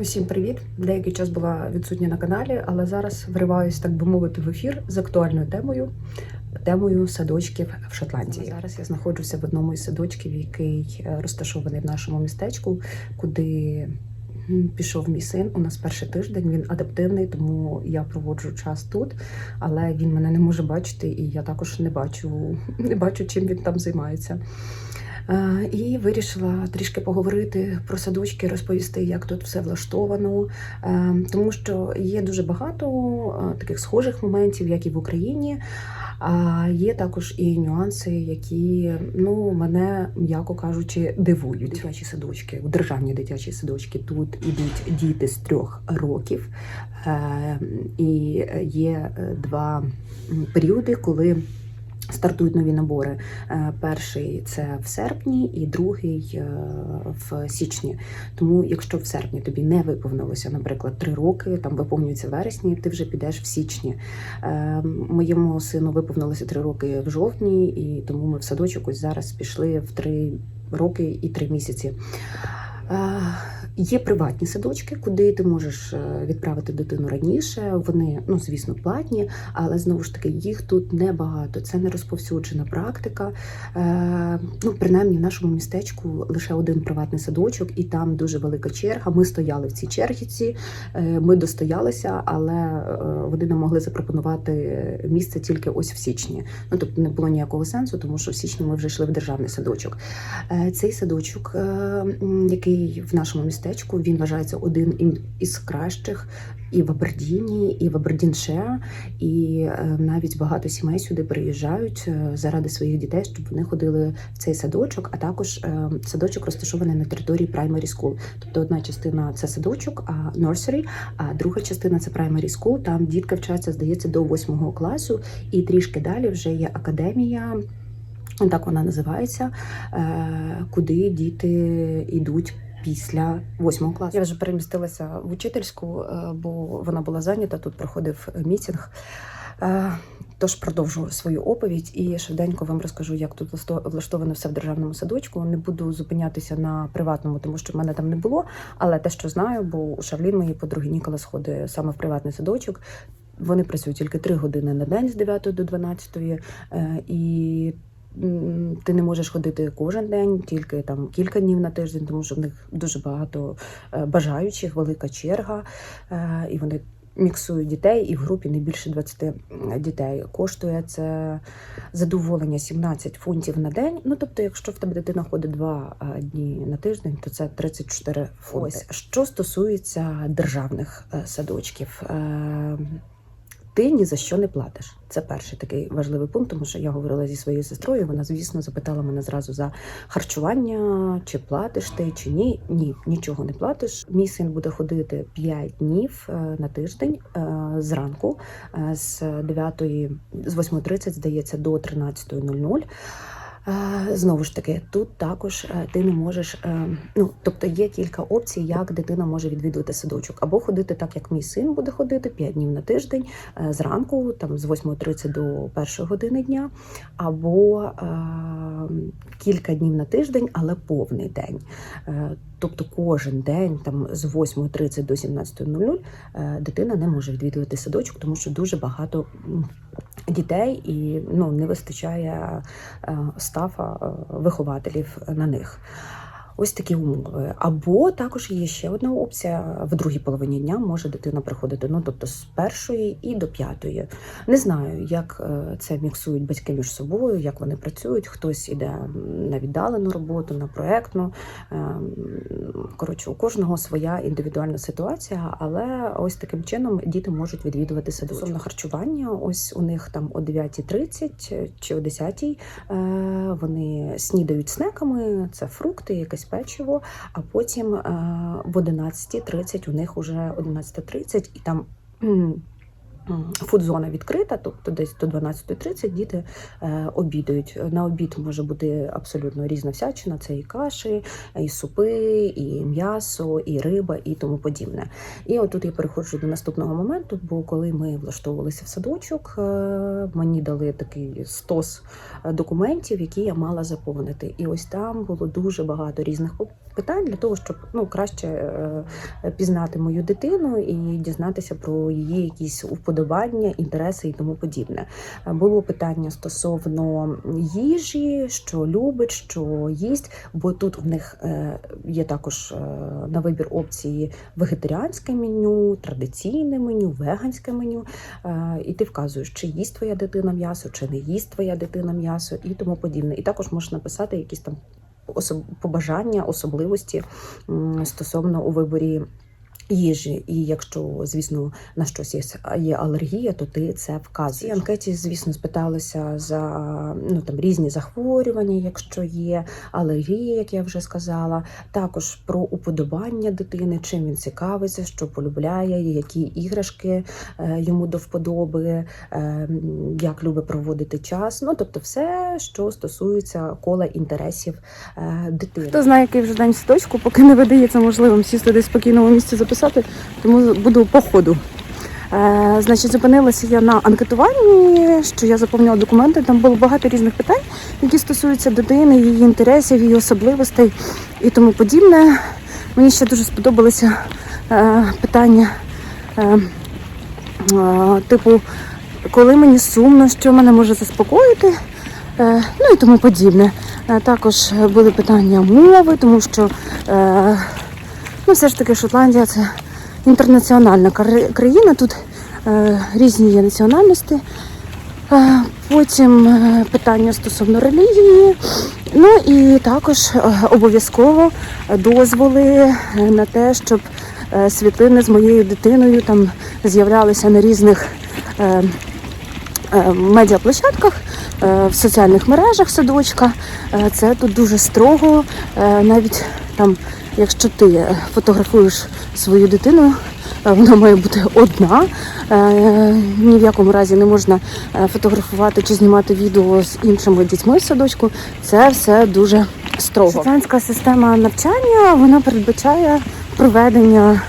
Усім привіт! Деякий час була відсутня на каналі, але зараз вриваюсь, так би мовити, в ефір з актуальною темою темою садочків в Шотландії. Зараз я знаходжуся в одному із садочків, який е, розташований в нашому містечку, куди пішов мій син. У нас перший тиждень. Він адаптивний, тому я проводжу час тут, але він мене не може бачити, і я також не бачу, не бачу, чим він там займається. Е, І вирішила трішки поговорити про садочки, розповісти, як тут все влаштовано, Е, тому що є дуже багато е, таких схожих моментів, як і в Україні. А є також і нюанси, які ну мене, м'яко кажучи, дивують. Дитячі садочки, державні дитячі садочки тут ідуть діти з трьох років, і є два періоди, коли. Стартують нові набори. Е, Перший це в серпні, і другий е, в січні. Тому, якщо в серпні тобі не виповнилося, наприклад, три роки, там виповнюється вересні, ти вже підеш в січні. Е, Моєму сину виповнилося три роки в жовтні, і тому ми в садочок ось зараз пішли в три роки і три місяці. Є приватні садочки, куди ти можеш е, відправити дитину раніше. Вони, ну звісно, платні, але знову ж таки їх тут небагато. Це не розповсюджена практика. Е, ну, принаймні, в нашому містечку лише один приватний садочок, і там дуже велика черга. Ми стояли в цій черзі, е, ми достоялися, але вони нам могли запропонувати місце тільки ось в січні. Ну тобто не було ніякого сенсу, тому що в січні ми вже йшли в державний садочок. Цей садочок, який в нашому містечку, він вважається один із кращих і в Абердіні, і в Абердіншеа, і е, навіть багато сімей сюди приїжджають е, заради своїх дітей, щоб вони ходили в цей садочок. А також е, садочок розташований на території Primary School. Тобто одна частина це садочок, а nursery, а друга частина це Primary School. Там дітки вчаться, здається, до восьмого класу, і трішки далі вже є академія. Так вона називається, куди діти йдуть після восьмого класу. Я вже перемістилася в учительську, е, бо вона була зайнята. Тут проходив мітинг. Е, Тож продовжу свою оповідь і швиденько вам розкажу, як тут влаштовано все в державному садочку. Не буду зупинятися на приватному, тому що в мене там не було. Але те, що знаю, бо у Шарлін моєї подруги Ніколас ходить саме в приватний садочок. Вони працюють тільки 3 години на день з 9 до 12, е, і ти не можеш ходити кожен день, тільки там кілька днів на тиждень, тому що в них дуже багато е, бажаючих, велика черга, е, і вони міксують дітей, і в групі не більше 20 дітей. Коштує це задоволення 17 фунтів на день. Ну тобто, якщо в тебе дитина ходить два е, дні на тиждень, то це 34 фунти. Ось що стосується державних садочків. Ти ні за що не платиш. Це перший такий важливий пункт, тому що я говорила зі своєю сестрою. Вона, звісно, запитала мене зразу за харчування, чи платиш ти, чи ні. Ні, нічого не платиш. Мій син буде ходити 5 днів е, на тиждень е, зранку е, з 9, з 8.30, здається, до 13.00. Знову ж таки, тут також е, ти не можеш. е, Ну тобто є кілька опцій, як дитина може відвідувати садочок, або ходити так, як мій син буде ходити 5 днів на тиждень е, зранку, там з 8.30 до 1 години дня, або кілька днів на тиждень, але повний день. Тобто кожен день, там з 8.30 до 17.00, е, дитина не може відвідувати садочок, тому що дуже багато дітей і ну не вистачає е, стафа е, вихователів на них. Ось такі умови. Або також є ще одна опція в другій половині дня може дитина приходити, ну тобто з першої і до п'ятої. Не знаю, як е, це міксують батьки між собою, як вони працюють. Хтось іде на віддалену роботу, на проектну. Ем, Коротше, у кожного своя індивідуальна ситуація, але ось таким чином діти можуть відвідувати садочок. Стосовно харчування, ось у них там о 9.30 чи о 10.00 е, вони снідають снеками, це фрукти, якесь печиво, а потім е, в 11.30 у них уже 11.30 і там. Фудзона відкрита, тобто десь до 12.30 діти е, обідають. На обід може бути абсолютно різна всячина. Це і каші, і супи, і м'ясо, і риба, і тому подібне. І отут я переходжу до наступного моменту, бо коли ми влаштовувалися в садочок, е, мені дали такий стос е, документів, які я мала заповнити. І ось там було дуже багато різних питань для того, щоб ну краще е, пізнати мою дитину і дізнатися про її якісь вподобання, інтереси і тому подібне. Е, Було питання стосовно їжі, що любить, що їсть, бо тут в них е, є також на вибір опції вегетаріанське меню, традиційне меню, веганське меню. І ти вказуєш, чи їсть твоя дитина м'ясо, чи не їсть твоя дитина м'ясо і тому подібне. І також можеш написати якісь там побажання, особливості стосовно у виборі. Їжі, і якщо, звісно, на щось є, є алергія, то ти це вказуєш. В анкеті, звісно, спиталися за ну там різні захворювання, якщо є алергія, як я вже сказала. Також про уподобання дитини, чим він цікавиться, що полюбляє, які іграшки е, йому до вподоби, е, як любить проводити час. Ну тобто, все, що стосується кола інтересів е, дитини. Хто знає, який вже день в садочку, поки не видається можливим сісти десь спокійному місці записати, тому буду по ходу. Е, значить, зупинилася я на анкетуванні, що я заповняла документи. Там було багато різних питань, які стосуються дитини, її інтересів, її особливостей і тому подібне. Мені ще дуже сподобалося е, питання, е, е, типу, коли мені сумно, що мене може заспокоїти, е, ну і тому подібне. Е, Також були питання мови, тому що е, ну, все ж таки Шотландія це інтернаціональна країна. Тут е, різні є національності. Е, Потім е, питання стосовно релігії. Ну і також е, обов'язково дозволи е, на те, щоб е, світлини з моєю дитиною там з'являлися на різних е, е, медіаплощадках, е, в соціальних мережах садочка. Це тут дуже строго. Навіть там, якщо ти е, фотографуєш свою дитину, е, вона має бути одна. Е, Ні в якому разі не можна фотографувати чи знімати відео з іншими дітьми в садочку. Це все дуже строго. Шотландська система навчання вона передбачає проведення.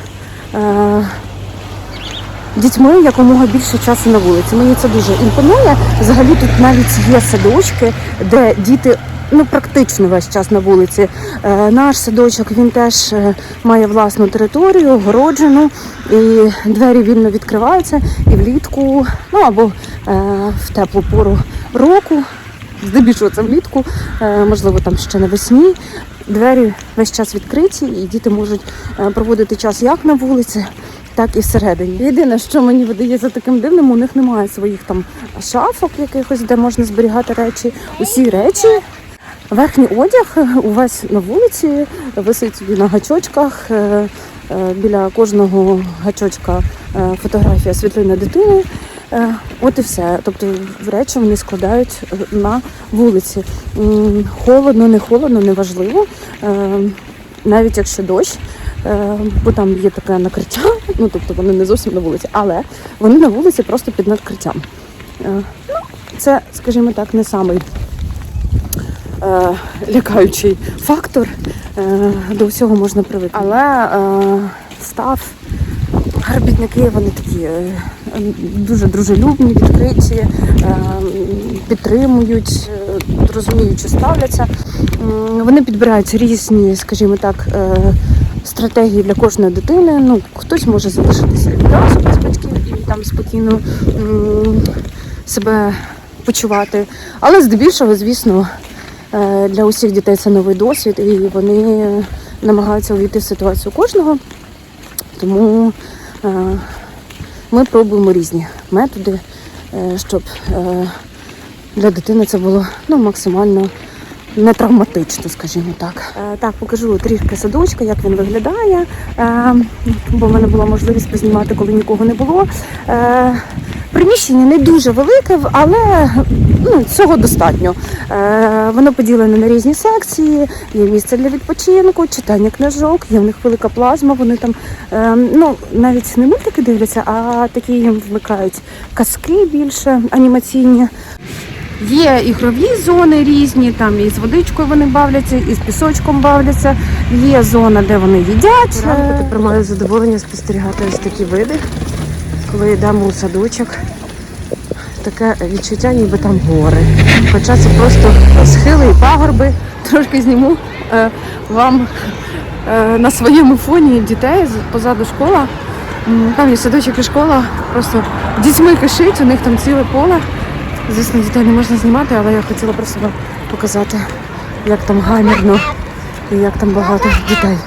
Дітьми якомога більше часу на вулиці. Мені це дуже імпонує. Взагалі тут навіть є садочки, де діти. Ну, практично весь час на вулиці. Е, наш садочок він теж е, має власну територію, огороджену, і двері вільно відкриваються і влітку, ну або е, в теплу пору року, здебільшого це влітку, можливо, там ще навесні. Двері весь час відкриті, і діти можуть проводити час як на вулиці, так і всередині. Єдине, що мені видається таким дивним, у них немає своїх там шафок якихось, де можна зберігати речі. Усі речі. Верхній одяг увесь на вулиці, висить собі на гачочках. е, е, Біля кожного гачочка е, фотографія світлини дитини. Е, От і все. Тобто речі вони складають е, на вулиці. Холодно, не холодно, неважливо. Е, Навіть якщо дощ, е, бо там є таке накриття, ну тобто вони не зовсім на вулиці, але вони на вулиці просто під накриттям. Е, Ну, це, скажімо так, не самий е, лякаючий фактор. Е, До всього можна привикнути. Але е, став робітники вони такі е, дуже дружелюбні, відкриті, е, підтримують, е, розуміючи ставляться. Вони підбирають різні, скажімо так, е, стратегії для кожної дитини. Ну, хтось може залишитися відразу без батьків і там спокійно себе почувати. Але здебільшого, звісно, е, для усіх дітей це новий досвід, і вони намагаються увійти в ситуацію кожного. Тому е, ми пробуємо різні методи, е, щоб для дитини це було ну, максимально не травматично, скажімо так. Е, так, покажу трішки садочка, як він виглядає, е, бо в мене була можливість познімати, коли нікого не було. Е, приміщення не дуже велике, але ну, цього достатньо. Е, воно поділене на різні секції, є місце для відпочинку, читання книжок, є в них велика плазма, вони там е, ну, навіть не мультики дивляться, а такі їм вмикають казки більше анімаційні. Є ігрові зони різні, там і з водичкою вони бавляться, і з пісочком бавляться. Є зона, де вони їдять. Ранку тепер маю задоволення спостерігати ось такі види, коли йдемо у садочок. Таке відчуття, ніби там гори. Хоча це просто схили і пагорби. Трошки зніму е, вам е, на своєму фоні дітей позаду школа. Там є садочок і школа, просто дітьми кишить, у них там ціле поле. Звісно, дітей не можна знімати, але я хотіла просто вам показати, як там гамірно і як там багато дітей.